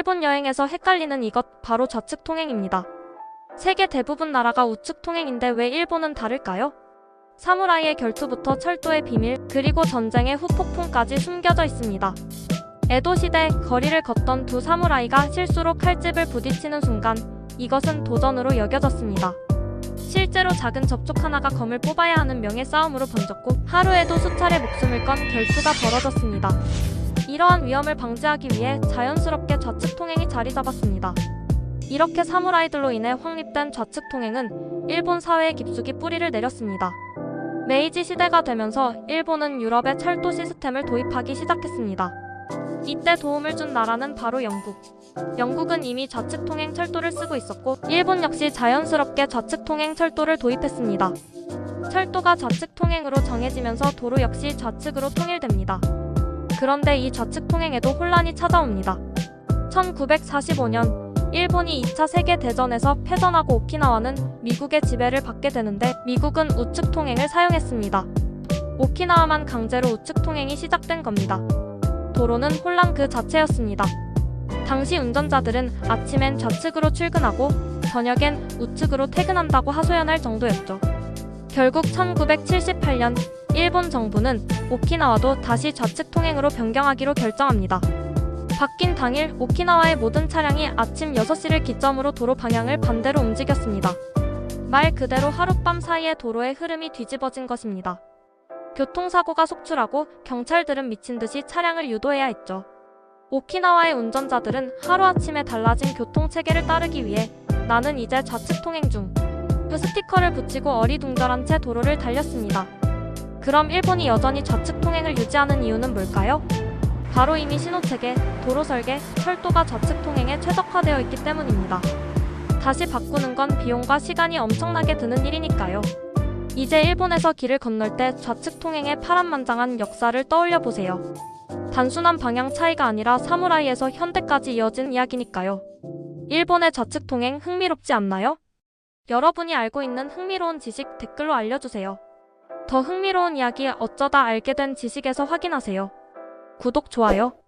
일본 여행에서 헷갈리는 이것 바로 좌측 통행입니다. 세계 대부분 나라가 우측 통행인데 왜 일본은 다를까요? 사무라이의 결투부터 철도의 비밀, 그리고 전쟁의 후폭풍까지 숨겨져 있습니다. 에도 시대 거리를 걷던 두 사무라이가 실수로 칼집을 부딪히는 순간 이것은 도전으로 여겨졌습니다. 실제로 작은 접촉 하나가 검을 뽑아야 하는 명예 싸움으로 번졌고 하루에도 수차례 목숨을 건 결투가 벌어졌습니다. 이러한 위험을 방지하기 위해 자연스럽게 좌측 통행이 자리 잡았습니다. 이렇게 사무라이들로 인해 확립된 좌측 통행은 일본 사회에 깊숙이 뿌리를 내렸습니다. 메이지 시대가 되면서 일본은 유럽의 철도 시스템을 도입하기 시작했습니다. 이때 도움을 준 나라는 바로 영국. 영국은 이미 좌측 통행 철도를 쓰고 있었고 일본 역시 자연스럽게 좌측 통행 철도를 도입했습니다. 철도가 좌측 통행으로 정해지면서 도로 역시 좌측으로 통일됩니다. 그런데 이 좌측 통행에도 혼란이 찾아옵니다. 1945년 일본이 2차 세계 대전에서 패전하고 오키나와는 미국의 지배를 받게 되는데 미국은 우측 통행을 사용했습니다. 오키나와만 강제로 우측 통행이 시작된 겁니다. 도로는 혼란 그 자체였습니다. 당시 운전자들은 아침엔 좌측으로 출근하고 저녁엔 우측으로 퇴근한다고 하소연할 정도였죠. 결국 1978년 일본 정부는 오키나와도 다시 좌측 통행으로 변경하기로 결정합니다. 바뀐 당일 오키나와의 모든 차량이 아침 6시를 기점으로 도로 방향을 반대로 움직였습니다. 말 그대로 하룻밤 사이에 도로의 흐름이 뒤집어진 것입니다. 교통사고가 속출하고 경찰들은 미친 듯이 차량을 유도해야 했죠. 오키나와의 운전자들은 하루아침에 달라진 교통체계를 따르기 위해 나는 이제 좌측 통행 중. 그 스티커를 붙이고 어리둥절한 채 도로를 달렸습니다. 그럼 일본이 여전히 좌측 통행을 유지하는 이유는 뭘까요? 바로 이미 신호체계, 도로 설계, 철도가 좌측 통행에 최적화되어 있기 때문입니다. 다시 바꾸는 건 비용과 시간이 엄청나게 드는 일이니까요. 이제 일본에서 길을 건널 때 좌측 통행의 파란만장한 역사를 떠올려 보세요. 단순한 방향 차이가 아니라 사무라이에서 현대까지 이어진 이야기니까요. 일본의 좌측 통행 흥미롭지 않나요? 여러분이 알고 있는 흥미로운 지식 댓글로 알려주세요. 더 흥미로운 이야기 어쩌다 알게 된 지식에서 확인하세요. 구독, 좋아요.